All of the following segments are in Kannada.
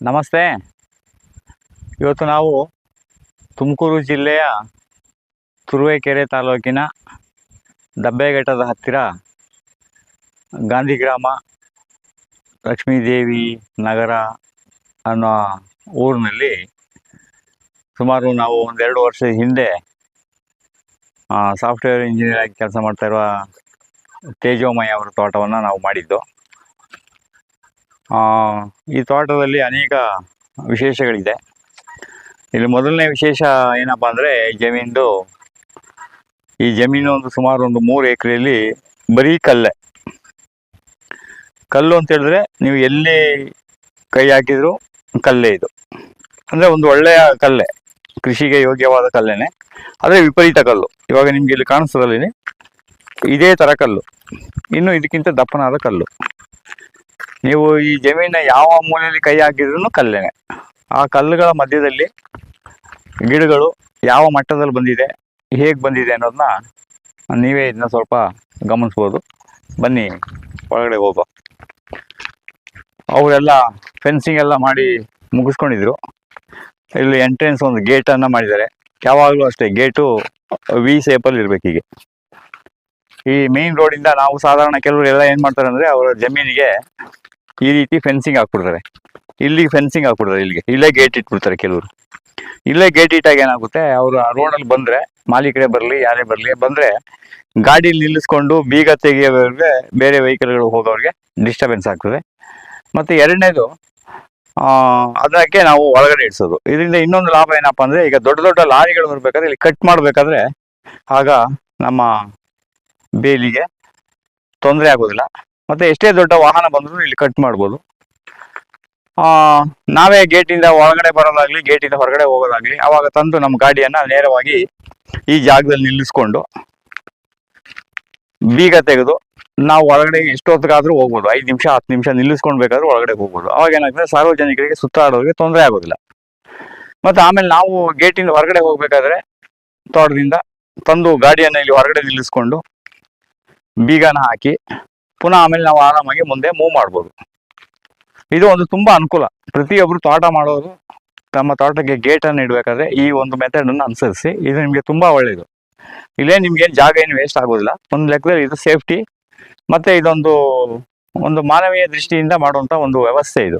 ನಮಸ್ತೆ. ಇವತ್ತು ನಾವು ತುಮಕೂರು ಜಿಲ್ಲೆಯ ತುರುವೇಕೆರೆ ತಾಲೂಕಿನ ದಬ್ಬೆಘಟ್ಟದ ಹತ್ತಿರ ಗಾಂಧಿ ಗ್ರಾಮ ಲಕ್ಷ್ಮೀದೇವಿ ನಗರ ಅನ್ನೋ ಊರಿನಲ್ಲಿ ಸುಮಾರು ನಾವು ಒಂದೆರಡು ವರ್ಷದ ಹಿಂದೆ ಸಾಫ್ಟ್ವೇರ್ ಇಂಜಿನಿಯರ್ ಆಗಿ ಕೆಲಸ ಮಾಡ್ತಾ ಇರುವ ತೇಜೋಮಯ ಅವರ ತೋಟವನ್ನು ನಾವು ಮಾಡಿದ್ದು. ಈ ತೋಟದಲ್ಲಿ ಅನೇಕ ವಿಶೇಷಗಳಿದೆ. ಇಲ್ಲಿ ಮೊದಲನೇ ವಿಶೇಷ ಏನಪ್ಪ ಅಂದರೆ ಜಮೀನು ಈ ಜಮೀನು ಒಂದು ಸುಮಾರು ಒಂದು ಮೂರು ಎಕರೆಯಲ್ಲಿ ಬರೀ ಕಲ್ಲೆ. ಕಲ್ಲು ಅಂತ ಹೇಳಿದ್ರೆ ನೀವು ಎಲ್ಲಿ ಕೈ ಹಾಕಿದ್ರು ಕಲ್ಲೇ ಇದು. ಅಂದರೆ ಒಂದು ಒಳ್ಳೆಯ ಕಲ್ಲೆ, ಕೃಷಿಗೆ ಯೋಗ್ಯವಾದ ಕಲ್ಲೇನೆ. ಆದರೆ ವಿಪರೀತ ಕಲ್ಲು. ಇವಾಗ ನಿಮ್ಗೆ ಇಲ್ಲಿ ಕಾಣಿಸ್ತದಲ್ಲಿ ಇದೇ ಥರ ಕಲ್ಲು. ಇನ್ನು ಇದಕ್ಕಿಂತ ದಪ್ಪನಾದ ಕಲ್ಲು. ನೀವು ಈ ಜಮೀನ ಯಾವ ಮೂಲೆಯಲ್ಲಿ ಕೈ ಹಾಕಿದ್ರು ಕಲ್ಲೇನೆ. ಆ ಕಲ್ಲುಗಳ ಮಧ್ಯದಲ್ಲಿ ಗಿಡಗಳು ಯಾವ ಮಟ್ಟದಲ್ಲಿ ಬಂದಿದೆ, ಹೇಗೆ ಬಂದಿದೆ ಅನ್ನೋದನ್ನ ನೀವೇ ಇದನ್ನ ಸ್ವಲ್ಪ ಗಮನಿಸ್ಬೋದು. ಬನ್ನಿ, ಒಳಗಡೆ ಹೋಗೋ ಅವರೆಲ್ಲ ಫೆನ್ಸಿಂಗ್ ಎಲ್ಲ ಮಾಡಿ ಮುಗಿಸ್ಕೊಂಡಿದ್ರು. ಇಲ್ಲಿ ಎಂಟ್ರೆನ್ಸ್ ಒಂದು ಗೇಟನ್ನು ಮಾಡಿದ್ದಾರೆ. ಯಾವಾಗಲೂ ಅಷ್ಟೇ ಗೇಟು ವಿ ಸೇಪಲ್ಲಿ ಇರ್ಬೇಕು ಹೀಗೆ. ಈ ಮೇನ್ ಇಂದ ನಾವು ಸಾಧಾರಣ ಕೆಲವರು ಎಲ್ಲ ಏನ್ ಮಾಡ್ತಾರೆ ಅಂದ್ರೆ ಅವರ ಜಮೀನಿಗೆ ಈ ರೀತಿ ಫೆನ್ಸಿಂಗ್ ಹಾಕ್ಬಿಡ್ತಾರೆ. ಇಲ್ಲಿ ಫೆನ್ಸಿಂಗ್ ಹಾಕ್ಬಿಡ್ತಾರೆ ಇಲ್ಲಿಗೆ. ಇಲ್ಲೇ ಗೇಟ್ ಇಟ್ಬಿಡ್ತಾರೆ ಕೆಲವರು. ಇಲ್ಲೇ ಗೇಟ್ ಇಟ್ಟಾಗ ಏನಾಗುತ್ತೆ, ಅವರು ಆ ರೋಡಲ್ಲಿ ಬಂದ್ರೆ ಮಾಲೀಕರೇ ಬರಲಿ, ಯಾರೇ ಬರಲಿ, ಬಂದ್ರೆ ಗಾಡಿ ನಿಲ್ಲಿಸ್ಕೊಂಡು ಬೀಗ ತೆಗೆಯೋವ್ರಿಗೆ ಬೇರೆ ವೆಹಿಕಲ್ಗಳು ಹೋಗೋರಿಗೆ ಡಿಸ್ಟರ್ಬೆನ್ಸ್ ಆಗ್ತದೆ. ಮತ್ತೆ ಎರಡನೇದು ಅದಕ್ಕೆ ನಾವು ಒಳಗಡೆ ಇಡ್ಸೋದು. ಇದರಿಂದ ಇನ್ನೊಂದು ಲಾಭ ಏನಪ್ಪಾ ಅಂದ್ರೆ ಈಗ ದೊಡ್ಡ ದೊಡ್ಡ ಲಾರಿಗಳು ಬರಬೇಕಾದ್ರೆ ಇಲ್ಲಿ ಕಟ್ ಮಾಡಬೇಕಾದ್ರೆ ಆಗ ನಮ್ಮ ಬೇಲಿಗೆ ತೊಂದರೆ ಆಗೋದಿಲ್ಲ. ಮತ್ತೆ ಎಷ್ಟೇ ದೊಡ್ಡ ವಾಹನ ಬಂದರೂ ಇಲ್ಲಿ ಕಟ್ ಮಾಡ್ಬೋದು. ನಾವೇ ಗೇಟಿಂದ ಒಳಗಡೆ ಬರೋದಾಗ್ಲಿ ಗೇಟಿಂದ ಹೊರಗಡೆ ಹೋಗೋದಾಗ್ಲಿ, ಅವಾಗ ತಂದು ನಮ್ಮ ಗಾಡಿಯನ್ನ ನೇರವಾಗಿ ಈ ಜಾಗದಲ್ಲಿ ನಿಲ್ಲಿಸ್ಕೊಂಡು ಬೀಗ ತೆಗೆದು ನಾವು ಒಳಗಡೆ ಎಷ್ಟೊತ್ತಿಗಾದ್ರೂ ಹೋಗ್ಬೋದು. ಐದು ನಿಮಿಷ, ಹತ್ತು ನಿಮಿಷ ನಿಲ್ಲಿಸ್ಕೊಂಡು ಬೇಕಾದ್ರೂ ಒಳಗಡೆ ಹೋಗ್ಬೋದು. ಅವಾಗ ಏನಾಗ್ತದೆ, ಸಾರ್ವಜನಿಕರಿಗೆ ಸುತ್ತಾಡೋರಿಗೆ ತೊಂದರೆ ಆಗೋದಿಲ್ಲ. ಮತ್ತೆ ಆಮೇಲೆ ನಾವು ಗೇಟಿಂದ ಹೊರಗಡೆ ಹೋಗ್ಬೇಕಾದ್ರೆ ತೋಟದಿಂದ ತಂದು ಗಾಡಿಯನ್ನ ಇಲ್ಲಿ ಹೊರಗಡೆ ನಿಲ್ಲಿಸ್ಕೊಂಡು ಬೀಗನ ಹಾಕಿ ಪುನಃ ಆಮೇಲೆ ನಾವು ಆರಾಮಾಗಿ ಮುಂದೆ ಮೂವ್ ಮಾಡ್ಬೋದು. ಇದು ಒಂದು ತುಂಬಾ ಅನುಕೂಲ. ಪ್ರತಿಯೊಬ್ರು ತೋಟ ಮಾಡೋರು ತಮ್ಮ ತೋಟಕ್ಕೆ ಗೇಟನ್ನು ಇಡಬೇಕಾದ್ರೆ ಈ ಒಂದು ಮೆಥಡ್ ಅನ್ನು ಅನುಸರಿಸಿ ಇದು ನಿಮಗೆ ತುಂಬಾ ಒಳ್ಳೆಯದು ಇಲ್ಲೇ ನಿಮ್ಗೆ ಜಾಗ ಏನು ವೇಸ್ಟ್ ಆಗೋದಿಲ್ಲ. ಒಂದು ಲೆಕ್ಕದಲ್ಲಿ ಇದು ಸೇಫ್ಟಿ ಮತ್ತೆ ಇದೊಂದು ಒಂದು ಮಾನವೀಯ ದೃಷ್ಟಿಯಿಂದ ಮಾಡುವಂತ ಒಂದು ವ್ಯವಸ್ಥೆ ಇದು.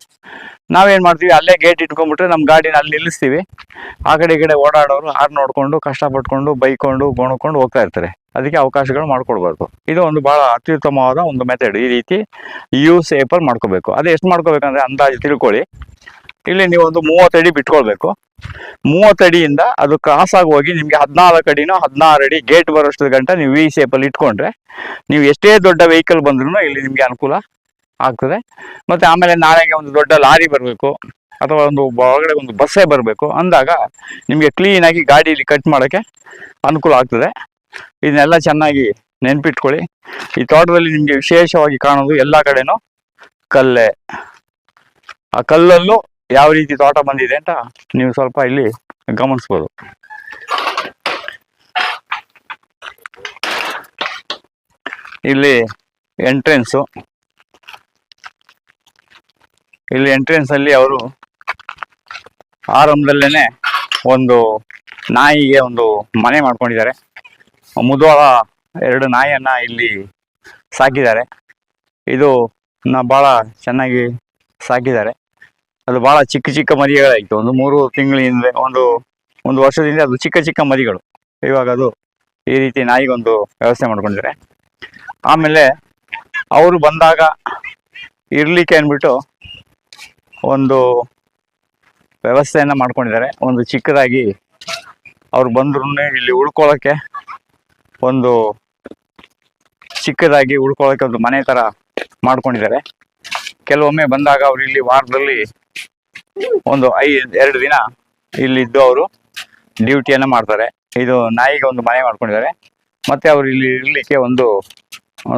ನಾವೇನು ಮಾಡ್ತೀವಿ? ಅಲ್ಲೇ ಗೇಟ್ ಇಟ್ಕೊಂಡ್ಬಿಟ್ರೆ ನಮ್ಮ ಗಾಡಿನ ಅಲ್ಲಿ ನಿಲ್ಲಿಸ್ತೀವಿ. ಆ ಕಡೆ ಈ ಕಡೆ ಓಡಾಡೋರು ಆರ್ ನೋಡಿಕೊಂಡು ಕಷ್ಟಪಟ್ಕೊಂಡು, ಬೈಕೊಂಡು, ಗೊಣಕೊಂಡು ಹೋಗ್ತಾ ಇರ್ತಾರೆ. ಅದಕ್ಕೆ ಅವಕಾಶಗಳು ಮಾಡ್ಕೊಡ್ಬಾರ್ದು. ಇದು ಒಂದು ಬಹಳ ಅತ್ಯುತ್ತಮವಾದ ಒಂದು ಮೆಥಡ್ ಈ ರೀತಿ ಯು ಸೇಫರ್ ಮಾಡ್ಕೋಬೇಕು. ಅದೇ ಎಷ್ಟು ಮಾಡ್ಕೋಬೇಕಂದ್ರೆ ಅಂದಾಜು ತಿಳ್ಕೊಳ್ಳಿ. ಇಲ್ಲಿ ನೀವು ಒಂದು ಮೂವತ್ತು ಅಡಿ ಬಿಟ್ಕೊಳ್ಬೇಕು. ಮೂವತ್ತಡಿಯಿಂದ ಅದು ಕ್ರಾಸ್ ಆಗಿ ಹೋಗಿ ನಿಮಗೆ ಹದಿನಾಲ್ಕು ಅಡಿನೋ ಹದಿನಾರು ಅಡಿ ಗೇಟ್ ಬರೋಷ್ಟು ಗಂಟ ನೀವು ವಿ ಶೇಪಲ್ಲಿ ಇಟ್ಕೊಂಡ್ರೆ ನೀವು ಎಷ್ಟೇ ದೊಡ್ಡ ವೆಹಿಕಲ್ ಬಂದ್ರೂ ಇಲ್ಲಿ ನಿಮಗೆ ಅನುಕೂಲ ಆಗ್ತದೆ. ಮತ್ತು ಆಮೇಲೆ ನಾಳೆಗೆ ಒಂದು ದೊಡ್ಡ ಲಾರಿ ಬರಬೇಕು. ಅಥವಾ ಒಂದು ಒಳಗಡೆ ಒಂದು ಬಸ್ಸೇ ಬರಬೇಕು. ಅಂದಾಗ ನಿಮಗೆ ಕ್ಲೀನಾಗಿ ಗಾಡಿಯಲ್ಲಿ ಕಟ್ ಮಾಡೋಕ್ಕೆ ಅನುಕೂಲ ಆಗ್ತದೆ. ಇದನ್ನೆಲ್ಲ ಚೆನ್ನಾಗಿ ನೆನ್ಪಿಟ್ಕೊಳ್ಳಿ. ಈ ತೋಟದಲ್ಲಿ ನಿಮಗೆ ವಿಶೇಷವಾಗಿ ಕಾಣೋದು ಎಲ್ಲ ಕಡೆನೂ ಕಲ್ಲೇ. ಆ ಕಲ್ಲಲ್ಲೂ ಯಾವ ರೀತಿ ತೋಟ ಬಂದಿದೆ ಅಂತ ನೀವು ಸ್ವಲ್ಪ ಇಲ್ಲಿ ಗಮನಿಸ್ಬೋದು. ಇಲ್ಲಿ ಎಂಟ್ರೆನ್ಸು ಇಲ್ಲಿ ಎಂಟ್ರೆನ್ಸ್ ಅಲ್ಲಿ ಅವರು ಆರಂಭದಲ್ಲೇನೆ ಒಂದು ನಾಯಿಗೆ ಒಂದು ಮನೆ ಮಾಡ್ಕೊಂಡಿದ್ದಾರೆ. ಮುದುವಾಳ ಎರಡು ನಾಯಿಯನ್ನ ಇಲ್ಲಿ ಸಾಕಿದ್ದಾರೆ. ಇದು ಬಹಳ ಚೆನ್ನಾಗಿ ಸಾಕಿದ್ದಾರೆ. ಅದು ಬಹಳ ಚಿಕ್ಕ ಚಿಕ್ಕ ಮರಿಗಳಾಯಿತು. ಒಂದು ಮೂರು ತಿಂಗಳ ಹಿಂದೆ ಒಂದು ಒಂದು ವರ್ಷದಿಂದ ಅದು ಚಿಕ್ಕ ಚಿಕ್ಕ ಮರಿಗಳು. ಇವಾಗ ಅದು ಈ ರೀತಿ ನಾಯಿಗೊಂದು ವ್ಯವಸ್ಥೆ ಮಾಡ್ಕೊಂಡಿದ್ದಾರೆ. ಆಮೇಲೆ ಅವರು ಬಂದಾಗ ಇರ್ಲಿಕ್ಕೆ ಅಂದ್ಬಿಟ್ಟು ಒಂದು ವ್ಯವಸ್ಥೆಯನ್ನು ಮಾಡ್ಕೊಂಡಿದ್ದಾರೆ. ಒಂದು ಚಿಕ್ಕದಾಗಿ ಅವ್ರು ಬಂದ್ರು ಇಲ್ಲಿ ಉಳ್ಕೊಳ್ಳೋಕೆ ಒಂದು ಚಿಕ್ಕದಾಗಿ ಉಳ್ಕೊಳ್ಳೋಕೆ ಒಂದು ಮನೆ ತರ ಮಾಡ್ಕೊಂಡಿದ್ದಾರೆ. ಕೆಲವೊಮ್ಮೆ ಬಂದಾಗ ಅವ್ರು ಇಲ್ಲಿ ವಾರದಲ್ಲಿ ಒಂದು ಐ ಎರಡು ದಿನ ಇಲ್ಲಿದ್ದು ಅವರು ಡ್ಯೂಟಿಯನ್ನು ಮಾಡ್ತಾರೆ. ಇದು ನಾಯಿಗೆ ಒಂದು ಮನೆ ಮಾಡ್ಕೊಂಡಿದ್ದಾರೆ. ಮತ್ತೆ ಅವ್ರು ಇಲ್ಲಿ ಇರಲಿಕ್ಕೆ ಒಂದು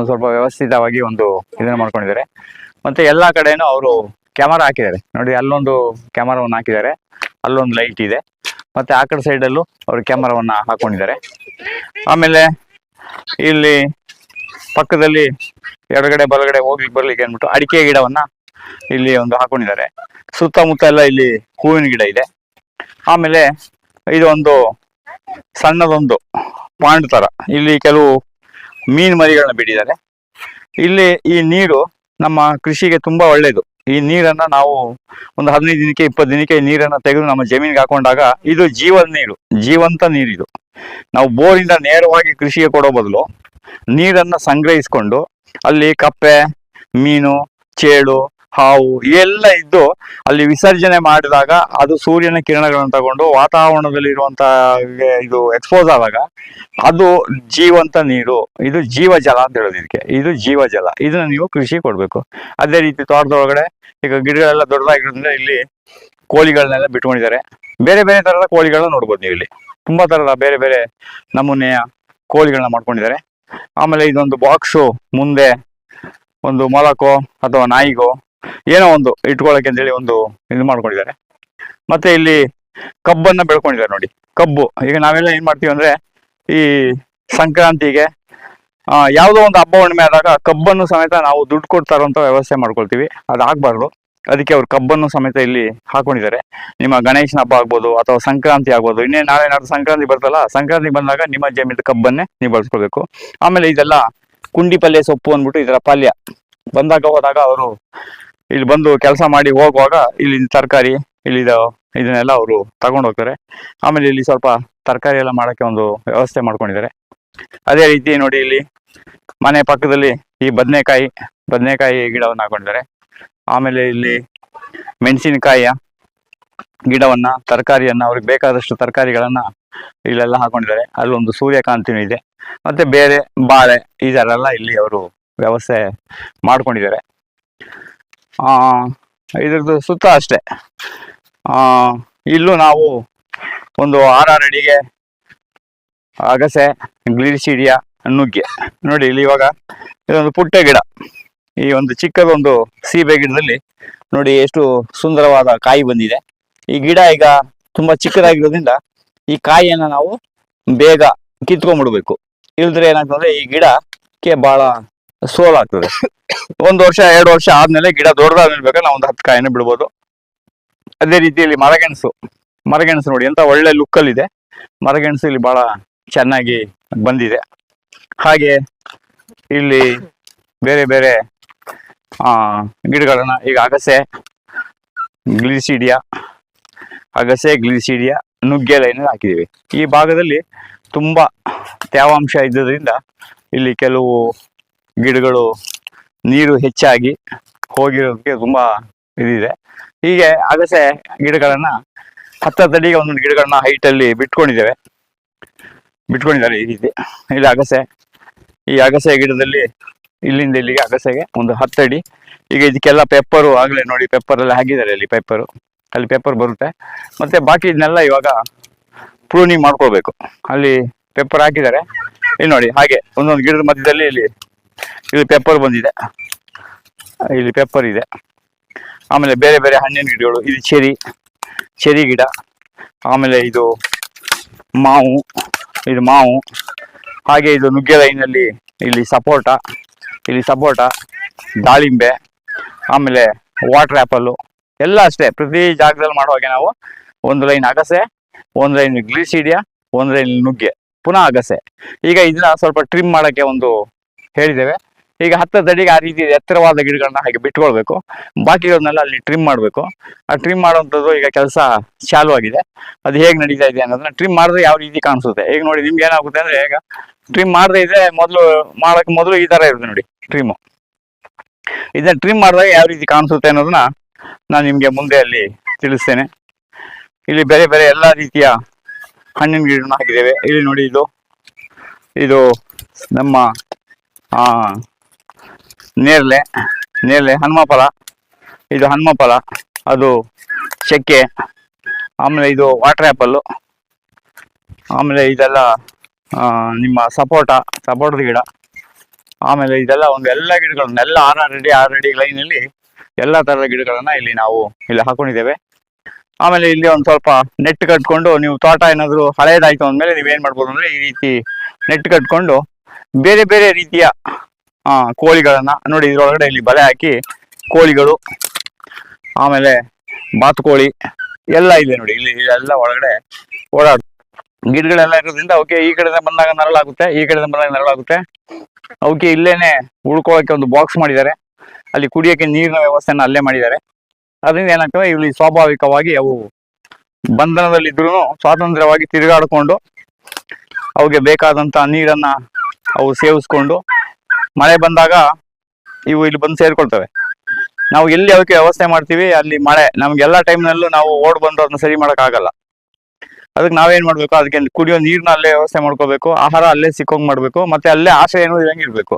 ಸ್ವಲ್ಪ ವ್ಯವಸ್ಥಿತವಾಗಿ ಒಂದು ಇದನ್ನ ಮಾಡ್ಕೊಂಡಿದ್ದಾರೆ. ಮತ್ತೆ ಎಲ್ಲಾ ಕಡೆನೂ ಅವರು ಕ್ಯಾಮರಾ ಹಾಕಿದ್ದಾರೆ. ನೋಡಿ, ಅಲ್ಲೊಂದು ಕ್ಯಾಮರಾವನ್ನು ಹಾಕಿದ್ದಾರೆ. ಅಲ್ಲೊಂದು ಲೈಟ್ ಇದೆ. ಮತ್ತೆ ಆ ಕಡೆ ಅಲ್ಲೂ ಅವರು ಕ್ಯಾಮರಾವನ್ನ ಹಾಕೊಂಡಿದ್ದಾರೆ. ಆಮೇಲೆ ಇಲ್ಲಿ ಪಕ್ಕದಲ್ಲಿ ಎಡಗಡೆ ಬಲಗಡೆ ಹೋಗ್ಲಿಕ್ಕೆ ಬರ್ಲಿಕ್ಕೆ ಅಂದ್ಬಿಟ್ಟು ಅಡಿಕೆ ಗಿಡವನ್ನ ಇಲ್ಲಿ ಒಂದು ಹಾಕೊಂಡಿದ್ದಾರೆ. ಸುತ್ತಮುತ್ತ ಎಲ್ಲ ಇಲ್ಲಿ ಹೂವಿನ ಗಿಡ ಇದೆ. ಆಮೇಲೆ ಇದೊಂದು ಸಣ್ಣದೊಂದು ಪಾಂಡ್ ತರ. ಇಲ್ಲಿ ಕೆಲವು ಮೀನ್ ಮರಿಗಳನ್ನ ಬಿಟ್ಟಿದ್ದಾರೆ. ಇಲ್ಲಿ ಈ ನೀರು ನಮ್ಮ ಕೃಷಿಗೆ ತುಂಬಾ ಒಳ್ಳೇದು. ಈ ನೀರನ್ನ ನಾವು ಒಂದು ಹದಿನೈದು ದಿನಕ್ಕೆ, ಇಪ್ಪತ್ತು ದಿನಕ್ಕೆ ನೀರನ್ನ ತೆಗೆದು ನಮ್ಮ ಜಮೀನಿಗೆ ಹಾಕೊಂಡಾಗ ಇದು ಜೀವದ ನೀರು, ಜೀವಂತ ನೀರಿದು ನಾವು ಬೋರಿಂದ ನೇರವಾಗಿ ಕೃಷಿಗೆ ಕೊಡೋ ಬದಲು ನೀರನ್ನ ಸಂಗ್ರಹಿಸಿಕೊಂಡು ಅಲ್ಲಿ ಕಪ್ಪೆ, ಮೀನು, ಚೇಳು ಹಾವು ಎಲ್ಲ ಇದ್ದು ಅಲ್ಲಿ ವಿಸರ್ಜನೆ ಮಾಡಿದಾಗ ಅದು ಸೂರ್ಯನ ಕಿರಣಗಳನ್ನು ತಗೊಂಡು ವಾತಾವರಣದಲ್ಲಿ ಇರುವಂತ ಇದು ಎಕ್ಸ್ಪೋಸ್ ಆದಾಗ ಅದು ಜೀವಂತ ನೀರು, ಇದು ಜೀವಜಲ ಅಂತ ಹೇಳೋದು ಇದಕ್ಕೆ. ಇದು ಜೀವಜಲ. ಇದನ್ನ ನೀವು ಕೃಷಿ ಕೊಡ್ಬೇಕು. ಅದೇ ರೀತಿ ತೋಟದೊಳಗಡೆ ಈಗ ಗಿಡಗಳೆಲ್ಲ ದೊಡ್ಡದಾಗಿರೋದ್ರಿಂದ ಇಲ್ಲಿ ಕೋಳಿಗಳನ್ನೆಲ್ಲ ಬಿಟ್ಕೊಂಡಿದ್ದಾರೆ. ಬೇರೆ ಬೇರೆ ತರದ ಕೋಳಿಗಳನ್ನ ನೋಡ್ಬೋದು ನೀವು ಇಲ್ಲಿ. ತುಂಬಾ ತರದ ಬೇರೆ ಬೇರೆ ನಮೂನೆಯ ಕೋಳಿಗಳನ್ನ ಮಾಡ್ಕೊಂಡಿದ್ದಾರೆ. ಆಮೇಲೆ ಇದೊಂದು ಬಾಕ್ಸು ಮುಂದೆ ಒಂದು ಮೊಲಕೋ ಅಥವಾ ನಾಯಿಗೋ ಏನೋ ಒಂದು ಇಟ್ಕೊಳಕ್ಕೆ ಅಂತೇಳಿ ಒಂದು ಇದು ಮಾಡ್ಕೊಂಡಿದ್ದಾರೆ. ಮತ್ತೆ ಇಲ್ಲಿ ಕಬ್ಬನ್ನ ಬೆಳ್ಕೊಂಡಿದ್ದಾರೆ ನೋಡಿ, ಕಬ್ಬು. ಈಗ ನಾವೆಲ್ಲ ಏನ್ ಮಾಡ್ತೀವಿ ಅಂದ್ರೆ ಈ ಸಂಕ್ರಾಂತಿಗೆ ಯಾವುದೋ ಒಂದು ಹಬ್ಬ ಹುಣ್ಣಿಮೆ ಆದಾಗ ಕಬ್ಬನ್ನು ಸಮೇತ ನಾವು ದುಡ್ಡು ಕೊಡ್ತಾರಂತ ವ್ಯವಸ್ಥೆ ಮಾಡ್ಕೊಳ್ತೀವಿ. ಅದಾಗಬಾರ್ದು ಅದಕ್ಕೆ ಅವ್ರು ಕಬ್ಬನ್ನು ಸಮೇತ ಇಲ್ಲಿ ಹಾಕೊಂಡಿದ್ದಾರೆ. ನಿಮ್ಮ ಗಣೇಶನ ಹಬ್ಬ ಆಗ್ಬೋದು ಅಥವಾ ಸಂಕ್ರಾಂತಿ ಆಗ್ಬೋದು. ಇನ್ನೇ ನಾಳೆ ನಾಡ್ದು ಸಂಕ್ರಾಂತಿ ಬರ್ತಲ್ಲ, ಸಂಕ್ರಾಂತಿ ಬಂದಾಗ ನಿಮ್ಮ ಜಮೀನ ಕಬ್ಬನ್ನೇ ನೀವು ಬಳಸ್ಕೊಳ್ಬೇಕು. ಆಮೇಲೆ ಇದೆಲ್ಲ ಕುಂಡಿ ಪಲ್ಯ ಸೊಪ್ಪು ಅಂದ್ಬಿಟ್ಟು ಇದರ ಪಲ್ಯ. ಬಂದಾಗ ಹೋದಾಗ ಅವರು ಇಲ್ಲಿ ಬಂದು ಕೆಲಸ ಮಾಡಿ ಹೋಗುವಾಗ ಇಲ್ಲಿ ತರಕಾರಿ, ಇಲ್ಲಿ ಇದನ್ನೆಲ್ಲ ಅವರು ತಗೊಂಡು ಹೋಗ್ತಾರೆ. ಆಮೇಲೆ ಇಲ್ಲಿ ಸ್ವಲ್ಪ ತರಕಾರಿ ಎಲ್ಲ ಮಾಡಕ್ಕೆ ಒಂದು ವ್ಯವಸ್ಥೆ ಮಾಡ್ಕೊಂಡಿದ್ದಾರೆ. ಅದೇ ರೀತಿ ನೋಡಿ ಇಲ್ಲಿ ಮನೆ ಪಕ್ಕದಲ್ಲಿ ಈ ಬದನೆಕಾಯಿ ಬದನೆಕಾಯಿ ಗಿಡವನ್ನು ಹಾಕೊಂಡಿದ್ದಾರೆ. ಆಮೇಲೆ ಇಲ್ಲಿ ಮೆಣಸಿನಕಾಯಿಯ ಗಿಡವನ್ನ, ತರಕಾರಿಯನ್ನ, ಅವ್ರಿಗೆ ಬೇಕಾದಷ್ಟು ತರಕಾರಿಗಳನ್ನ ಇಲ್ಲೆಲ್ಲ ಹಾಕೊಂಡಿದ್ದಾರೆ. ಅಲ್ಲೊಂದು ಸೂರ್ಯಕಾಂತಿನೂ ಇದೆ. ಮತ್ತೆ ಬೇರೆ ಬಾಳೆ ಇದರೆಲ್ಲ ಇಲ್ಲಿ ಅವರು ವ್ಯವಸ್ಥೆ ಮಾಡ್ಕೊಂಡಿದ್ದಾರೆ. ಇದ್ರದ್ದು ಸುತ್ತ ಅಷ್ಟೇ. ಆ, ಇಲ್ಲೂ ನಾವು ಒಂದು ಆರ್ ಆರ್ ಅಡಿಗೆ, ಅಗಸೆ ಗ್ಲಿರಿಸಿಡಿಯ ನುಗ್ಗೆ. ನೋಡಿ, ಇಲ್ಲಿ ಇವಾಗ ಇದೊಂದು ಪುಟ್ಟ ಗಿಡ. ಈ ಒಂದು ಚಿಕ್ಕದೊಂದು ಸೀಬೆ ಗಿಡದಲ್ಲಿ ನೋಡಿ ಎಷ್ಟು ಸುಂದರವಾದ ಕಾಯಿ ಬಂದಿದೆ. ಈ ಗಿಡ ಈಗ ತುಂಬಾ ಚಿಕ್ಕದಾಗಿರೋದ್ರಿಂದ ಈ ಕಾಯಿಯನ್ನ ನಾವು ಬೇಗ ಕಿತ್ಕೊಂಡ್ಬಿಡ್ಬೇಕು. ಇಲ್ದ್ರೆ ಏನಾಗ್ತದೆ, ಈ ಗಿಡಕ್ಕೆ ಬಹಳ ಸೋಲಾಗ್ತದೆ. ಒಂದು ವರ್ಷ, ಎರಡು ವರ್ಷ ಆದ್ಮೇಲೆ ಗಿಡ ದೊಡ್ಡದಾದ್ಮೇಲೆ ಬೇಕಾದ್ರೆ ನಾವು ಒಂದು ಹತ್ತು ಕಾಯಿನ ಬಿಡ್ಬೋದು. ಅದೇ ರೀತಿಯಲ್ಲಿ ಮರಗೆಣಸು ಮರಗೆಣಸು ನೋಡಿ ಎಂತ ಒಳ್ಳೆ ಲುಕ್ಕಲ್ಲಿ ಇದೆ ಮರಗೆಣಸು ಇಲ್ಲಿ ಬಹಳ ಚೆನ್ನಾಗಿ ಬಂದಿದೆ. ಹಾಗೆ ಇಲ್ಲಿ ಬೇರೆ ಬೇರೆ, ಆ, ಗಿಡಗಳನ್ನ ಈಗ ಅಗಸೆ, ಗ್ಲಿಸಿಡಿಯಾ ಅಗಸೆ, ಗ್ಲಿಸಿಡಿಯಾ ನುಗ್ಗೆ ಲೈನ್ ಹಾಕಿದೀವಿ. ಈ ಭಾಗದಲ್ಲಿ ತುಂಬಾ ತೇವಾಂಶ ಇದ್ದರಿಂದ ಇಲ್ಲಿ ಕೆಲವು ಗಿಡಗಳು, ನೀರು ಹೆಚ್ಚಾಗಿ ಹೋಗಿರೋದಕ್ಕೆ ತುಂಬಾ ಇದಿದೆ. ಹೀಗೆ ಅಗಸೆ ಗಿಡಗಳನ್ನ ಅಡಿಗೆ ಒಂದೊಂದು ಗಿಡಗಳನ್ನ ಹೈಟಲ್ಲಿ ಬಿಟ್ಕೊಂಡಿದ್ದೇವೆ. ಬಿಟ್ಕೊಂಡಿದ್ದಾರೆ ಈ ರೀತಿ. ಇಲ್ಲಿ ಅಗಸೆ, ಈ ಅಗಸೆ ಗಿಡದಲ್ಲಿ ಇಲ್ಲಿಂದ ಇಲ್ಲಿಗೆ ಅಗಸೆಗೆ ಒಂದು ಹತ್ತಡಿ. ಈಗ ಇದಕ್ಕೆಲ್ಲ ಪೇಪರು ಆಗ್ಲೇ ನೋಡಿ, ಪೇಪರ್ ಎಲ್ಲ ಹಾಕಿದ್ದಾರೆ ಅಲ್ಲಿ ಪೇಪರು. ಅಲ್ಲಿ ಪೇಪರ್ ಬರುತ್ತೆ. ಮತ್ತೆ ಬಾಕಿ ಇದನ್ನೆಲ್ಲ ಇವಾಗ ಪ್ರೂನಿಂಗ್ ಮಾಡ್ಕೋಬೇಕು. ಅಲ್ಲಿ ಪೇಪರ್ ಹಾಕಿದ್ದಾರೆ. ಇಲ್ಲಿ ನೋಡಿ, ಹಾಗೆ ಒಂದೊಂದು ಗಿಡದ ಮಧ್ಯದಲ್ಲಿ ಇಲ್ಲಿ ಇಲ್ಲಿ ಪೆಪ್ಪರ್ ಬಂದಿದೆ. ಇಲ್ಲಿ ಪೆಪ್ಪರ್ ಇದೆ. ಆಮೇಲೆ ಬೇರೆ ಬೇರೆ ಹಣ್ಣಿನ ಗಿಡಗಳು ಇಲ್ಲಿ ಚೆರಿ ಚೆರಿ ಗಿಡ, ಆಮೇಲೆ ಇದು ಮಾವು ಇದು ಮಾವು, ಹಾಗೆ ಇದು ನುಗ್ಗೆ ಲೈನಲ್ಲಿ ಇಲ್ಲಿ ಸಪೋಟ ಇಲ್ಲಿ ಸಪೋಟ, ದಾಳಿಂಬೆ, ಆಮೇಲೆ ವಾಟರ್ ಆ್ಯಪಲ್ಲು ಎಲ್ಲ ಅಷ್ಟೇ. ಪ್ರತಿ ಜಾಗದಲ್ಲಿ ಮಾಡುವಾಗೆ ನಾವು ಒಂದು ಲೈನ್ ಅಗಸೆ, ಒಂದು ಲೈನ್ ಗ್ಲಿಸಿಡಿಯಾ ಒಂದು ಲೈನ್ ನುಗ್ಗೆ, ಪುನಃ ಅಗಸೆ. ಈಗ ಇದನ್ನ ಸ್ವಲ್ಪ ಟ್ರಿಮ್ ಮಾಡೋಕ್ಕೆ ಒಂದು ಹೇಳಿದ್ದೇವೆ. ಈಗ ಹತ್ತತ್ತು ದಡಿಗೆ ಆ ರೀತಿ ಎತ್ತರವಾದ ಗಿಡಗಳನ್ನ ಹಾಗೆ ಬಿಟ್ಕೊಳ್ಬೇಕು. ಬಾಕಿಗಳನ್ನೆಲ್ಲ ಅಲ್ಲಿ ಟ್ರಿಮ್ ಮಾಡಬೇಕು. ಆ ಟ್ರಿಮ್ ಮಾಡುವಂಥದ್ದು ಈಗ ಕೆಲಸ ಚಾಲು ಆಗಿದೆ. ಅದು ಹೇಗೆ ನಡೀತಾ ಇದೆ ಅನ್ನೋದನ್ನ ಟ್ರಿಮ್ ಮಾಡಿದ್ರೆ ಯಾವ ರೀತಿ ಕಾಣಿಸುತ್ತೆ? ಈಗ ನೋಡಿ ನಿಮ್ಗೆ ಏನಾಗುತ್ತೆ ಅಂದ್ರೆ ಈಗ ಟ್ರಿಮ್ ಮಾಡದೇ ಇದ್ರೆ ಮೊದಲು ಮಾಡೋಕೆ ಮೊದಲು ಈ ತರ ಇರುತ್ತೆ ನೋಡಿ ಟ್ರಿಮ್ ಇದನ್ನ ಟ್ರಿಮ್ ಮಾಡಿದಾಗ ಯಾವ ರೀತಿ ಕಾಣಿಸುತ್ತೆ ಅನ್ನೋದನ್ನ ನಾನು ನಿಮಗೆ ಮುಂದೆ ಅಲ್ಲಿ ತಿಳಿಸ್ತೇನೆ. ಇಲ್ಲಿ ಬೇರೆ ಬೇರೆ ಎಲ್ಲಾ ರೀತಿಯ ಹಣ್ಣಿನ ಗಿಡನ ಹಾಕಿದ್ದೇವೆ. ಇಲ್ಲಿ ನೋಡಿ ಇದು. ಇದು ನಮ್ಮ ನೇರಳೆ ನೇರಳೆ ಹನುಮ ಫಲ ಇದು ಹನುಮ ಫಲ ಅದು ಚಕ್ಕೆ ಆಮೇಲೆ ಇದು ವಾಟರ್ ಆ್ಯಪಲ್ಲು ಆಮೇಲೆ ಇದೆಲ್ಲ ನಿಮ್ಮ ಸಪೋಟ, ಸಪೋಟದ ಗಿಡ. ಆಮೇಲೆ ಇದೆಲ್ಲ ಒಂದು ಎಲ್ಲ ಗಿಡಗಳನ್ನ, ಎಲ್ಲ ಆರು ಅಡಿ ಲೈನಲ್ಲಿ ಎಲ್ಲ ಥರದ ಗಿಡಗಳನ್ನು ಇಲ್ಲಿ ನಾವು ಇಲ್ಲಿ ಹಾಕೊಂಡಿದ್ದೇವೆ. ಆಮೇಲೆ ಇಲ್ಲಿ ಒಂದು ಸ್ವಲ್ಪ ನೆಟ್ ಕಟ್ಕೊಂಡು ನೀವು ತೋಟ ಏನಾದರೂ ಹಳೆಯದಾಯಿತು ಅಂದಮೇಲೆ ನೀವೇನು ಮಾಡ್ಬೋದು ಅಂದರೆ ಈ ರೀತಿ ನೆಟ್ ಕಟ್ಕೊಂಡು ಬೇರೆ ಬೇರೆ ರೀತಿಯ ಕೋಳಿಗಳನ್ನ ನೋಡಿ ಇದ್ರೊಳಗಡೆ ಇಲ್ಲಿ ಬಲೆ ಹಾಕಿ ಕೋಳಿಗಳು, ಆಮೇಲೆ ಬಾತುಕೋಳಿ ಎಲ್ಲ ಇದೆ ನೋಡಿ. ಇಲ್ಲಿ ಎಲ್ಲ ಒಳಗಡೆ ಓಡಾಡ್, ಗಿಡಗಳೆಲ್ಲ ಇರೋದ್ರಿಂದ ಅವಕ್ಕೆ ಈ ಕಡೆ ಬಂದಾಗ ನರಳಾಗುತ್ತೆ, ಈ ಕಡೆ ಬಂದಾಗ ನರಳಾಗುತ್ತೆ. ಅವಕ್ಕೆ ಇಲ್ಲೇನೆ ಉಳ್ಕೊಳ್ಳೋಕೆ ಒಂದು ಬಾಕ್ಸ್ ಮಾಡಿದ್ದಾರೆ. ಅಲ್ಲಿ ಕುಡಿಯೋಕೆ ನೀರಿನ ವ್ಯವಸ್ಥೆನ ಅಲ್ಲೇ ಮಾಡಿದ್ದಾರೆ. ಅದರಿಂದ ಏನಾಗ್ತವೆ ಇಲ್ಲಿ ಸ್ವಾಭಾವಿಕವಾಗಿ ಅವು ಬಂಧನದಲ್ಲಿದ್ರು ಸ್ವಾತಂತ್ರ್ಯವಾಗಿ ತಿರುಗಾಡಿಕೊಂಡು ಅವಕ್ಕೆ ಬೇಕಾದಂತ ನೀರನ್ನ ಅವು ಸೇವಿಸ್ಕೊಂಡು ಮಳೆ ಬಂದಾಗ ಇವು ಇಲ್ಲಿ ಬಂದು ಸೇರ್ಕೊಳ್ತವೆ. ನಾವು ಎಲ್ಲಿ ಅವಕ್ಕೆ ವ್ಯವಸ್ಥೆ ಮಾಡ್ತೀವಿ, ಅಲ್ಲಿ ಮಳೆ ನಮ್ಗೆಲ್ಲ ಟೈಮ್ನಲ್ಲೂ ನಾವು ಓಡ್ ಬಂದು ಅದನ್ನ ಸರಿ ಆಗಲ್ಲ ಅದಕ್ಕೆ ನಾವೇನ್ ಮಾಡ್ಬೇಕು, ಅದಕ್ಕೆ ಕುಡಿಯೋ ನೀರ್ನ ಅಲ್ಲೇ ವ್ಯವಸ್ಥೆ ಮಾಡ್ಕೋಬೇಕು, ಆಹಾರ ಅಲ್ಲೇ ಸಿಕ್ಕೋಂಗ್ ಮಾಡ್ಬೇಕು, ಮತ್ತೆ ಅಲ್ಲೇ ಆಶ್ರಯ ಏನು ಹೆಂಗಿರ್ಬೇಕು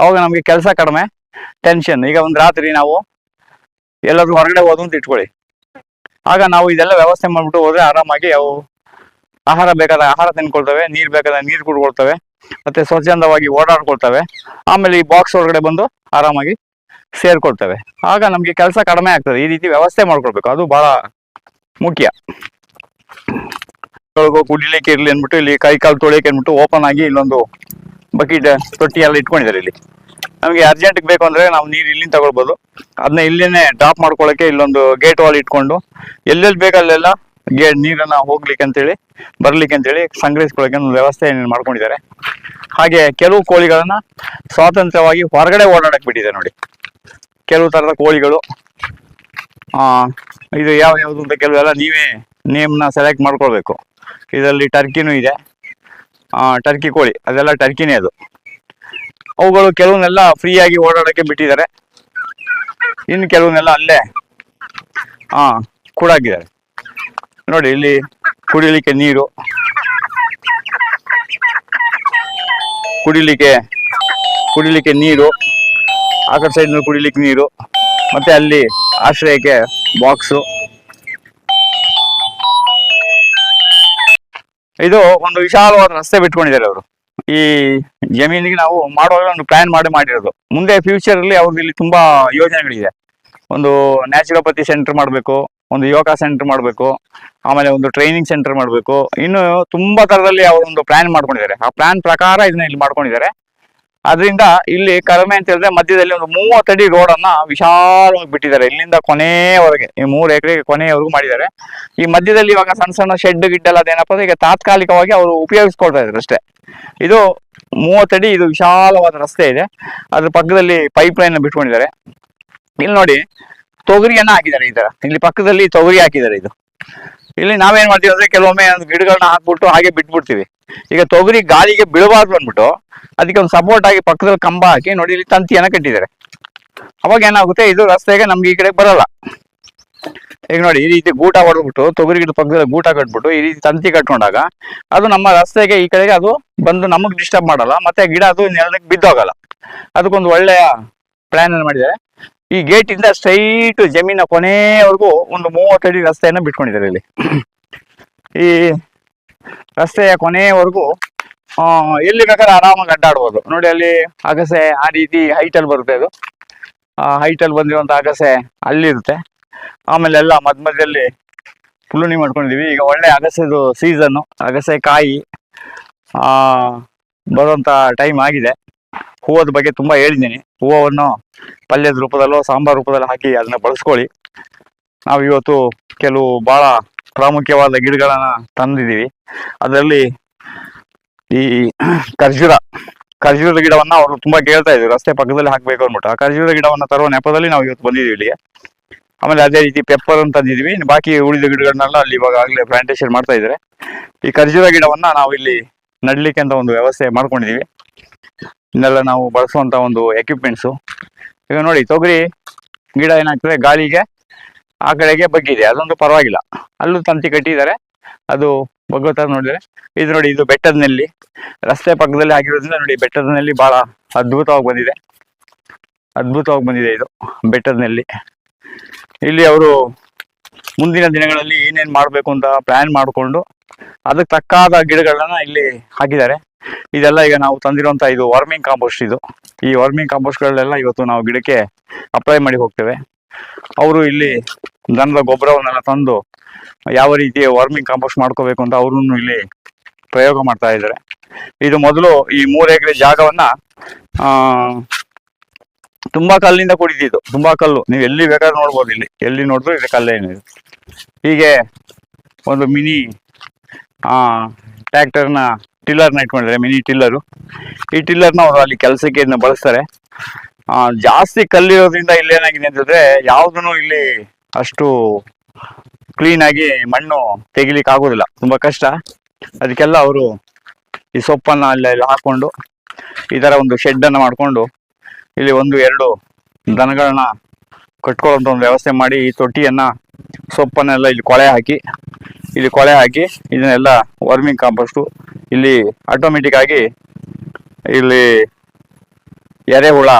ಅವಾಗ ನಮ್ಗೆ ಕೆಲಸ ಕಡಿಮೆ ಟೆನ್ಷನ್ ಈಗ ಒಂದ್ ರಾತ್ರಿ ನಾವು ಎಲ್ಲರೂ ಹೊರಗಡೆ ಹೋದು ಅಂತ ಇಟ್ಕೊಳ್ಳಿ. ಆಗ ನಾವು ಇದೆಲ್ಲ ವ್ಯವಸ್ಥೆ ಮಾಡ್ಬಿಟ್ಟು ಹೋದ್ರೆ ಆರಾಮಾಗಿ ಅವು ಆಹಾರ ಬೇಕಾದ ಆಹಾರ ತಿನ್ಕೊಳ್ತವೆ, ನೀರ್ ಬೇಕಾದ ನೀರ್ ಕುಡ್ಕೊಳ್ತವೆ. ಮತ್ತೆ ಸ್ವಚ್ಛಂದವಾಗಿ ಓಡಾಡ್ಕೊಳ್ತವೆ. ಆಮೇಲೆ ಈ ಬಾಕ್ಸ್ ಒಳಗಡೆ ಬಂದು ಆರಾಮಾಗಿ ಸೇರ್ಕೊಳ್ತವೆ. ಆಗ ನಮ್ಗೆ ಕೆಲಸ ಕಡಿಮೆ ಆಗ್ತದೆ. ಈ ರೀತಿ ವ್ಯವಸ್ಥೆ ಮಾಡ್ಕೊಳ್ಬೇಕು. ಅದು ಬಹಳ ಮುಖ್ಯ. ಕುಡಿಲಿಕ್ಕೆ ಇರ್ಲಿ ಅಂದ್ಬಿಟ್ಟು ಇಲ್ಲಿ ಕೈ ಕಾಲು ತೊಳಿಯಕ್ಕೆ ಅಂದ್ಬಿಟ್ಟು ಓಪನ್ ಆಗಿ ಇಲ್ಲೊಂದು ಬಕೆಟ್ ತೊಟ್ಟಿ ಎಲ್ಲ ಇಟ್ಕೊಂಡಿದ್ದಾರೆ ಇಲ್ಲಿ. ನಮಗೆ ಅರ್ಜೆಂಟ್ ಬೇಕು ಅಂದ್ರೆ ನಾವು ನೀರು ಇಲ್ಲಿಂದ ತಗೊಳ್ಬೋದು. ಅದನ್ನ ಇಲ್ಲಿನೇ ಡ್ರಾಪ್ ಮಾಡ್ಕೊಳ್ಳೋಕೆ ಇಲ್ಲೊಂದು ಗೇಟ್ ವಾಲ್ ಇಟ್ಕೊಂಡು ಎಲ್ಲೆಲ್ಲಿ ಬೇಕಲ್ಲೆಲ್ಲ ಗೇ ನೀರನ್ನ ಹೋಗ್ಲಿಕ್ಕೆ ಅಂತೇಳಿ ಬರ್ಲಿಕ್ಕೆ ಅಂತೇಳಿ ಸಂಗ್ರಹಿಸ್ಕೊಳ್ಳೋಕೆ ಒಂದು ವ್ಯವಸ್ಥೆ ಮಾಡ್ಕೊಂಡಿದ್ದಾರೆ. ಹಾಗೆ ಕೆಲವು ಕೋಳಿಗಳನ್ನ ಸ್ವಾತಂತ್ರ್ಯವಾಗಿ ಹೊರಗಡೆ ಓಡಾಡಕ್ ಬಿಟ್ಟಿದೆ ನೋಡಿ. ಕೆಲವು ತರದ ಕೋಳಿಗಳು. ಆ, ಇದು ಯಾವ ಯಾವ್ದು ಅಂತ ಕೆಲವೆಲ್ಲ ನೀವೇ ನೇಮ್ನ ಸೆಲೆಕ್ಟ್ ಮಾಡ್ಕೊಳ್ಬೇಕು. ಇದರಲ್ಲಿ ಟರ್ಕಿನೂ ಇದೆ. ಟರ್ಕಿ ಕೋಳಿ, ಅದೆಲ್ಲ ಟರ್ಕಿನೇ ಅದು. ಅವುಗಳು ಕೆಲವನ್ನೆಲ್ಲ ಫ್ರೀಯಾಗಿ ಓಡಾಡೋಕ್ಕೆ ಬಿಟ್ಟಿದ್ದಾರೆ. ಇನ್ನು ಕೆಲವನ್ನೆಲ್ಲ ಅಲ್ಲೇ ಹಾ ಕೂಡಾಕಿದ್ದಾರೆ ನೋಡಿ, ಇಲ್ಲಿ ಕುಡಿಲಿಕ್ಕೆ ನೀರು. ಕುಡಿಲಿಕ್ಕೆ ಕುಡಿಲಿಕ್ಕೆ ನೀರು. ಆ ಕಡೆ ಸೈಡ್ ಕುಡಿಲಿಕ್ಕೆ ನೀರು. ಮತ್ತೆ ಅಲ್ಲಿ ಆಶ್ರಯಕ್ಕೆ ಬಾಕ್ಸು. ಇದು ಒಂದು ವಿಶಾಲವಾದ ರಸ್ತೆ ಬಿಟ್ಕೊಂಡಿದ್ದಾರೆ ಅವರು. ಈ ಜಮೀನಿಗೆ ನಾವು ಮಾಡುವಾಗ ಒಂದು ಪ್ಲಾನ್ ಮಾಡಿ ಮಾಡಿರೋದು. ಮುಂದೆ ಫ್ಯೂಚರ್ ಅಲ್ಲಿ ಅವ್ರದ್ದು ಇಲ್ಲಿ ತುಂಬಾ ಯೋಜನೆಗಳಿದೆ. ಒಂದು ನ್ಯಾಚುರೋಪತಿ ಸೆಂಟರ್ ಮಾಡಬೇಕು. ಒಂದು ಯೋಗ ಸೆಂಟರ್ ಮಾಡಬೇಕು, ಆಮೇಲೆ ಒಂದು ಟ್ರೈನಿಂಗ್ ಸೆಂಟರ್ ಮಾಡಬೇಕು. ಇನ್ನು ತುಂಬಾ ತರದಲ್ಲಿ ಅವರು ಒಂದು ಪ್ಲಾನ್ ಮಾಡ್ಕೊಂಡಿದ್ದಾರೆ. ಆ ಪ್ಲಾನ್ ಪ್ರಕಾರ ಇದನ್ನ ಇಲ್ಲಿ ಮಾಡ್ಕೊಂಡಿದ್ದಾರೆ. ಅದರಿಂದ ಇಲ್ಲಿ ಕಡಿಮೆ ಅಂತ ಹೇಳಿದ್ರೆ ಮಧ್ಯದಲ್ಲಿ ಒಂದು ಮೂವತ್ತಡಿ ರೋಡ್ ಅನ್ನ ವಿಶಾಲವಾಗಿ ಬಿಟ್ಟಿದ್ದಾರೆ. ಇಲ್ಲಿಂದ ಕೊನೆಯವರೆಗೆ ಈ ಮೂರು ಎಕರೆಗೆ ಕೊನೆಯವರೆಗೂ ಮಾಡಿದ್ದಾರೆ. ಈ ಮಧ್ಯದಲ್ಲಿ ಇವಾಗ ಸಣ್ಣ ಸಣ್ಣ ಶೆಡ್ ಗಿಡ್ಡೆಲ್ಲ ಅದೇನಪ್ಪ ಈಗ ತಾತ್ಕಾಲಿಕವಾಗಿ ಅವರು ಉಪಯೋಗಿಸ್ಕೊಳ್ತಾ ಇದ್ರು ಅಷ್ಟೇ. ಇದು ಮೂವತ್ತಡಿ ಇದು ವಿಶಾಲವಾದ ರಸ್ತೆ ಇದೆ. ಅದ್ರ ಪಕ್ಕದಲ್ಲಿ ಪೈಪ್ ಲೈನ್ ಬಿಟ್ಕೊಂಡಿದ್ದಾರೆ. ಇಲ್ಲಿ ನೋಡಿ ತೊಗರಿಯನ್ನ ಹಾಕಿದ್ದಾರೆ ಈ ತರ. ಇಲ್ಲಿ ಪಕ್ಕದಲ್ಲಿ ತೊಗರಿ ಹಾಕಿದ್ದಾರೆ ಇದು. ಇಲ್ಲಿ ನಾವೇನ್ ಮಾಡ್ತೀವಿ ಅಂದ್ರೆ ಕೆಲವೊಮ್ಮೆ ಒಂದು ಗಿಡಗಳನ್ನ ಹಾಕ್ಬಿಟ್ಟು ಹಾಗೆ ಬಿಟ್ಬಿಡ್ತೀವಿ. ಈಗ ತೊಗರಿ ಗಾಳಿಗೆ ಬೀಳಬಾರ್ದು ಅಂದ್ಬಿಟ್ಟು ಅದಕ್ಕೆ ಒಂದು ಸಪೋರ್ಟ್ ಆಗಿ ಪಕ್ಕದಲ್ಲಿ ಕಂಬ ಹಾಕಿ ನೋಡಿ ಇಲ್ಲಿ ತಂತಿಯನ್ನ ಕಟ್ಟಿದ್ದಾರೆ. ಅವಾಗ ಏನಾಗುತ್ತೆ, ಇದು ರಸ್ತೆಗೆ ನಮ್ಗೆ ಈ ಕಡೆ ಬರಲ್ಲ. ಈಗ ನೋಡಿ, ಈ ರೀತಿ ಗೂಟ ಹೊಡೆದ್ಬಿಟ್ಟು, ತೊಗರಿ ಗಿಡ ಪಕ್ಕದಲ್ಲಿ ಗೂಟ ಕಟ್ಬಿಟ್ಟು ಈ ರೀತಿ ತಂತಿ ಕಟ್ಕೊಂಡಾಗ ಅದು ನಮ್ಮ ರಸ್ತೆಗೆ ಈ ಕಡೆಗೆ ಅದು ಬಂದು ನಮಗ್ ಡಿಸ್ಟರ್ಬ್ ಮಾಡಲ್ಲ, ಮತ್ತೆ ಗಿಡ ಅದು ನೆಲಕ್ಕೆ ಬಿದ್ದೋಗಲ್ಲ. ಅದಕ್ಕೊಂದು ಒಳ್ಳೆಯ ಪ್ಲಾನ್ ಮಾಡಿದ್ದಾರೆ. ಈ ಗೇಟ್ ಇಂದ ಸ್ಟ್ರೈಟ್ ಜಮೀನ ಕೊನೆವರೆಗೂ ಒಂದು ಮೂವತ್ತಡಿ ರಸ್ತೆಯನ್ನು ಬಿಟ್ಕೊಂಡಿದ್ದಾರೆ ಇಲ್ಲಿ. ಈ ರಸ್ತೆಯ ಕೊನೆಯವರೆಗೂ ಎಲ್ಲಿ ಬೇಕಾದ್ರೆ ಆರಾಮಾಗಿ ಅಡ್ಡಾಡ್ಬೋದು. ನೋಡಿ ಅಲ್ಲಿ ಅಗಸೆ ಆ ರೀತಿ ಹೈಟ್ ಅಲ್ಲಿ ಬರುತ್ತೆ ಅದು. ಆ ಹೈಟ್ ಅಲ್ಲಿ ಬಂದಿರುವಂತ ಅಗಸೆ ಅಲ್ಲಿರುತ್ತೆ. ಆಮೇಲೆ ಎಲ್ಲ ಮಧ್ಯ ಮಧ್ಯದಲ್ಲಿ ಫುಲ್ಲುಣಿ ಮಾಡ್ಕೊಂಡಿದೀವಿ ಈಗ ಒಳ್ಳೆ ಅಗಸೆದು ಸೀಸನ್ ಅಗಸೆ ಕಾಯಿ, ಆ, ಬರುವಂತ ಟೈಮ್ ಆಗಿದೆ. ಹೂವದ ಬಗ್ಗೆ ತುಂಬಾ ಹೇಳಿದ್ದೀನಿ. ಹೂವನ್ನು ಪಲ್ಯದ ರೂಪದಲ್ಲೋ ಸಾಂಬಾರ್ ರೂಪದಲ್ಲಿ ಹಾಕಿ ಅದನ್ನ ಬಳಸ್ಕೊಳ್ಳಿ. ನಾವು ಇವತ್ತು ಕೆಲವು ಬಹಳ ಪ್ರಾಮುಖ್ಯವಾದ ಗಿಡಗಳನ್ನ ತಂದಿದ್ದೀವಿ. ಅದರಲ್ಲಿ ಈ ಖರ್ಜೂರ, ಖರ್ಜೂರದ ಗಿಡವನ್ನ ಅವರು ತುಂಬಾ ಕೇಳ್ತಾ ಇದ್ರು. ರಸ್ತೆ ಪಕ್ಕದಲ್ಲಿ ಹಾಕ್ಬೇಕು ಅಂದ್ಬಿಟ್ಟು. ಆ ಖರ್ಜೂರ ಗಿಡವನ್ನ ತರುವ ನೆಪದಲ್ಲಿ ನಾವು ಇವತ್ತು ಬಂದಿದ್ದೀವಿ ಇಲ್ಲಿಗೆ ಆಮೇಲೆ ಅದೇ ರೀತಿ ಪೆಪ್ಪರ್ ಅಂತ ತಂದಿದ್ವಿ ಬಾಕಿ ಉಳಿದ ಗಿಡಗಳನ್ನೆಲ್ಲ ಅಲ್ಲಿ ಇವಾಗ ಆಗ್ಲೇ ಪ್ಲಾಂಟೇಶನ್ ಮಾಡ್ತಾ ಇದ್ದಾರೆ. ಈ ಖರ್ಜೂರ ಗಿಡವನ್ನ ನಾವು ಇಲ್ಲಿ ನಡ್ಲಿಕ್ಕೆ ಅಂತ ಒಂದು ವ್ಯವಸ್ಥೆ ಮಾಡ್ಕೊಂಡಿದೀವಿ ಇನ್ನೆಲ್ಲ ನಾವು ಬಳಸುವಂತ ಒಂದು ಎಕ್ವಿಪ್ಮೆಂಟ್ಸು ಈಗ ನೋಡಿ, ತೊಗರಿ ಗಿಡ ಏನಾಗ್ತದೆ? ಗಾಳಿಗೆ, ಆ ಕಡೆಗೆ ಬಗ್ಗಿದೆ. ಅದೊಂದು ಪರವಾಗಿಲ್ಲ. ಅಲ್ಲೂ ತಂತಿ ಕಟ್ಟಿದ್ದಾರೆ. ಅದು ಬಗ್ಗೋತ ನೋಡಿದ್ರೆ. ಇದು ನೋಡಿ, ಇದು ಬೆಟ್ಟದ ನೆಲ್ಲಿ. ರಸ್ತೆ ಪಕ್ಕದಲ್ಲಿ ಆಗಿರೋದ್ರಿಂದ ನೋಡಿ, ಬೆಟ್ಟದ ನೆಲ್ಲಿ ಬಹಳ ಅದ್ಭುತವಾಗಿ ಬಂದಿದೆ. ಅದ್ಭುತವಾಗಿ ಬಂದಿದೆ ಇದು, ಬೆಟ್ಟದ ನೆಲ್ಲಿ. ಇಲ್ಲಿ ಅವರು ಮುಂದಿನ ದಿನಗಳಲ್ಲಿ ಏನೇನು ಮಾಡಬೇಕು ಅಂತ ಪ್ಲಾನ್ ಮಾಡಿಕೊಂಡು, ಅದಕ್ಕೆ ತಕ್ಕಾದ ಗಿಡಗಳನ್ನ ಇಲ್ಲಿ ಹಾಕಿದ್ದಾರೆ. ಇದೆಲ್ಲ ಈಗ ನಾವು ತಂದಿರುವಂತ ಇದು ವಾರ್ಮಿಂಗ್ ಕಾಂಪೋಸ್ಟ್ ಇದು. ಈ ವಾರ್ಮಿಂಗ್ ಕಾಂಪೋಸ್ಟ್ಗಳೆಲ್ಲ ಇವತ್ತು ನಾವು ಗಿಡಕ್ಕೆ ಅಪ್ಲೈ ಮಾಡಿ ಹೋಗ್ತೇವೆ. ಅವರು ಇಲ್ಲಿ ದನದ ಗೊಬ್ಬರವನ್ನೆಲ್ಲ ತಂದು ಯಾವ ರೀತಿ ವಾರ್ಮಿಂಗ್ ಕಾಂಪೋಸ್ಟ್ ಮಾಡ್ಕೋಬೇಕು ಅಂತ ಅವರು ಇಲ್ಲಿ ಪ್ರಯೋಗ ಮಾಡ್ತಾ ಇದ್ದಾರೆ. ಇದು ಮೊದಲು ಈ ಮೂರು ಎಕರೆ ಜಾಗವನ್ನ ತುಂಬಾ ಕಲ್ಲಿಂದ ಕೂಡಿದ್ದು. ತುಂಬಾ ಕಲ್ಲು. ನೀವು ಎಲ್ಲಿ ಬೇಕಾದ್ರೂ ನೋಡ್ಬೋದು ಇಲ್ಲಿ. ಎಲ್ಲಿ ನೋಡಿದ್ರು ಇದು ಕಲ್ಲೇನಿದೆ ಹೀಗೆ ಒಂದು ಮಿನಿ, ಆ ಟ್ರ್ಯಾಕ್ಟರ್ನ ಟಿಲ್ಲರ್ನ ಇಟ್ಕೊಂಡಿದ್ದಾರೆ ಮಿನಿ ಟಿಲ್ಲರು. ಈ ಟಿಲ್ಲರ್ನ ಅವರು ಅಲ್ಲಿ ಕೆಲಸಕ್ಕೆ ಇದನ್ನ ಬಳಸ್ತಾರೆ. ಜಾಸ್ತಿ ಕಲ್ಲಿರೋದ್ರಿಂದ ಇಲ್ಲಿ ಏನಾಗಿದೆ ಅಂತಂದ್ರೆ ಯಾವುದನ್ನು ಇಲ್ಲಿ ಅಷ್ಟು ಕ್ಲೀನ್ ಆಗಿ ಮಣ್ಣು ತೆಗಿಲಿಕ್ಕೆ ಆಗೋದಿಲ್ಲ. ತುಂಬಾ ಕಷ್ಟ. ಅದಕ್ಕೆಲ್ಲ ಅವರು ಈ ಸೊಪ್ಪನ್ನ ಅಲ್ಲಿ ಹಾಕೊಂಡು, ಈ ತರ ಒಂದು ಶೆಡ್ ಅನ್ನ ಮಾಡಿಕೊಂಡು, ಇಲ್ಲಿ ಒಂದು ಎರಡು ದನಗಳನ್ನ ಕಟ್ಕೊಳ್ಳೋಂಥ ಒಂದು ವ್ಯವಸ್ಥೆ ಮಾಡಿ, ಈ ತೊಟ್ಟಿಯನ್ನ ಸೊಪ್ಪನ್ನೆಲ್ಲ ಇಲ್ಲಿ ಕೊಳೆ ಹಾಕಿ, ಇಲ್ಲಿ ಕೊಳೆ ಹಾಕಿ, ಇದನ್ನೆಲ್ಲ ವರ್ಮಿಂಗ್ ಕಾಂಪೋಸ್ಟು ಇಲ್ಲಿ ಆಟೋಮೆಟಿಕ್ ಆಗಿ ಇಲ್ಲಿ ಎರೆಹುಳ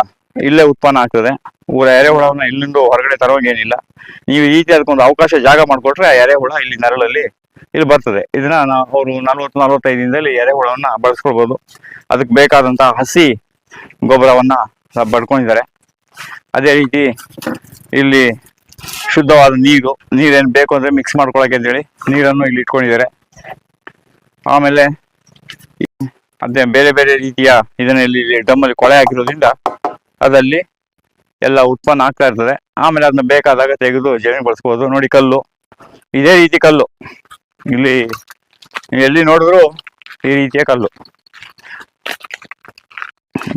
ಇಲ್ಲೇ ಉತ್ಪನ್ನ ಆಗ್ತದೆ. ಊರ ಎರೆಹುಳವನ್ನ ಇಲ್ಲಿಂದ ಹೊರಗಡೆ ತರೋಂಗೇನಿಲ್ಲ ನೀವು ಈ ರೀತಿ ಅದಕ್ಕೊಂದು ಅವಕಾಶ ಜಾಗ ಮಾಡಿಕೊಟ್ರೆ ಆ ಎರೆಹುಳ ಇಲ್ಲಿ ನೆರಳಲ್ಲಿ ಇಲ್ಲಿ ಬರ್ತದೆ. ಇದನ್ನ ಅವರು ನಲ್ವತ್ತು ನಲವತ್ತೈದು ದಿನದಲ್ಲಿ ಎರೆಹುಳವನ್ನ ಬಳಸ್ಕೊಳ್ಬೋದು. ಅದಕ್ಕೆ ಬೇಕಾದಂತಹ ಹಸಿ ಗೊಬ್ಬರವನ್ನ ಪಡ್ಕೊಂಡಿದ್ದಾರೆ ಅದೇ ರೀತಿ ಇಲ್ಲಿ ಶುದ್ಧವಾದ ನೀರು, ನೀರೇನು ಬೇಕು ಅಂದ್ರೆ ಮಿಕ್ಸ್ ಮಾಡ್ಕೊಳಕ್ಕೆ ಅಂತೇಳಿ ನೀರನ್ನು ಇಲ್ಲಿ ಇಟ್ಕೊಂಡಿದ್ದಾರೆ. ಆಮೇಲೆ ಅದೇ ಬೇರೆ ಬೇರೆ ರೀತಿಯ ಇದನ್ನ ಇಲ್ಲಿ ಡಮ್ಮಲ್ಲಿ ಕೊಳೆ ಹಾಕಿರೋದ್ರಿಂದ ಅದರಲ್ಲಿ ಎಲ್ಲ ಉತ್ಪನ್ನ ಆಗ್ತಾ ಇರ್ತದೆ. ಆಮೇಲೆ ಅದನ್ನ ಬೇಕಾದಾಗ ತೆಗೆದು ಜಮೀನು ಬಳಸ್ಬೋದು. ನೋಡಿ ಕಲ್ಲು. ಇದೇ ರೀತಿ ಕಲ್ಲು. ಇಲ್ಲಿ ಎಲ್ಲಿ ನೋಡಿದ್ರು ಈ ರೀತಿಯ ಕಲ್ಲು.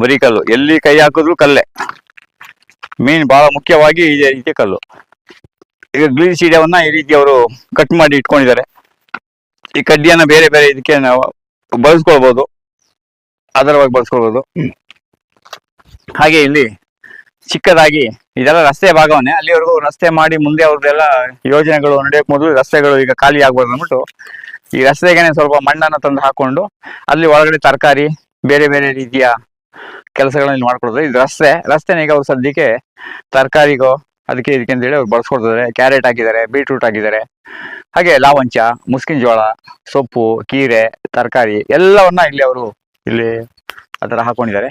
ಬರೀ ಕಲ್ಲು. ಎಲ್ಲಿ ಕೈ ಹಾಕಿದ್ರು ಕಲ್ಲೇ. ಮೀನ್ ಬಹಳ ಮುಖ್ಯವಾಗಿ ಇದೇ ರೀತಿಯ ಕಲ್ಲು. ಈಗ ಗ್ಲೀನ್ ಸೀಡವನ್ನ ಈ ರೀತಿ ಅವರು ಕಟ್ ಮಾಡಿ ಇಟ್ಕೊಂಡಿದ್ದಾರೆ. ಈ ಕಡ್ಡಿಯನ್ನ ಬೇರೆ ಬೇರೆ ಇದಕ್ಕೆ ನಾವು ಬಳಸ್ಕೊಳ್ಬೋದು. ಆಧಾರವಾಗಿ ಬಳಸ್ಕೊಳ್ಬೋದು. ಹಾಗೆ ಇಲ್ಲಿ ಚಿಕ್ಕದಾಗಿ, ಇದೆಲ್ಲ ರಸ್ತೆ ಭಾಗವನ್ನೇ, ಅಲ್ಲಿವರೆಗೂ ರಸ್ತೆ ಮಾಡಿ ಮುಂದೆ ಅವ್ರದ್ದೆಲ್ಲ ಯೋಜನೆಗಳು ನಡೆಯಕ್ ಮೊದಲು ರಸ್ತೆಗಳು ಈಗ ಖಾಲಿ ಆಗ್ಬಾರ್ದು ಅಂದ್ಬಿಟ್ಟು, ಈ ರಸ್ತೆಗೆನೆ ಸ್ವಲ್ಪ ಮಣ್ಣನ್ನ ತಂದು ಹಾಕೊಂಡು, ಅಲ್ಲಿ ಒಳಗಡೆ ತರಕಾರಿ, ಬೇರೆ ಬೇರೆ ರೀತಿಯ ಕೆಲಸಗಳನ್ನ ಮಾಡ್ಕೊಡೋದು. ಇದು ರಸ್ತೆ, ರಸ್ತೆನ ಈಗ ಅವ್ರು ಸದ್ಯಕ್ಕೆ ತರಕಾರಿಗೋ, ಅದಕ್ಕೆ ಇದಕ್ಕೆ ಅಂತ ಹೇಳಿ ಅವ್ರು ಬಳಸ್ಕೊಡ್ತಾರೆ ಕ್ಯಾರೆಟ್ ಹಾಕಿದ್ದಾರೆ, ಬೀಟ್ರೂಟ್ ಹಾಕಿದ್ದಾರೆ. ಹಾಗೆ ಲಾವಂಚ, ಮುಸ್ಕಿನ ಜೋಳ, ಸೊಪ್ಪು, ಕೀರೆ, ತರಕಾರಿ, ಎಲ್ಲವನ್ನ ಇಲ್ಲಿ ಅವರು ಇಲ್ಲಿ ಆ ಥರ ಹಾಕೊಂಡಿದ್ದಾರೆ.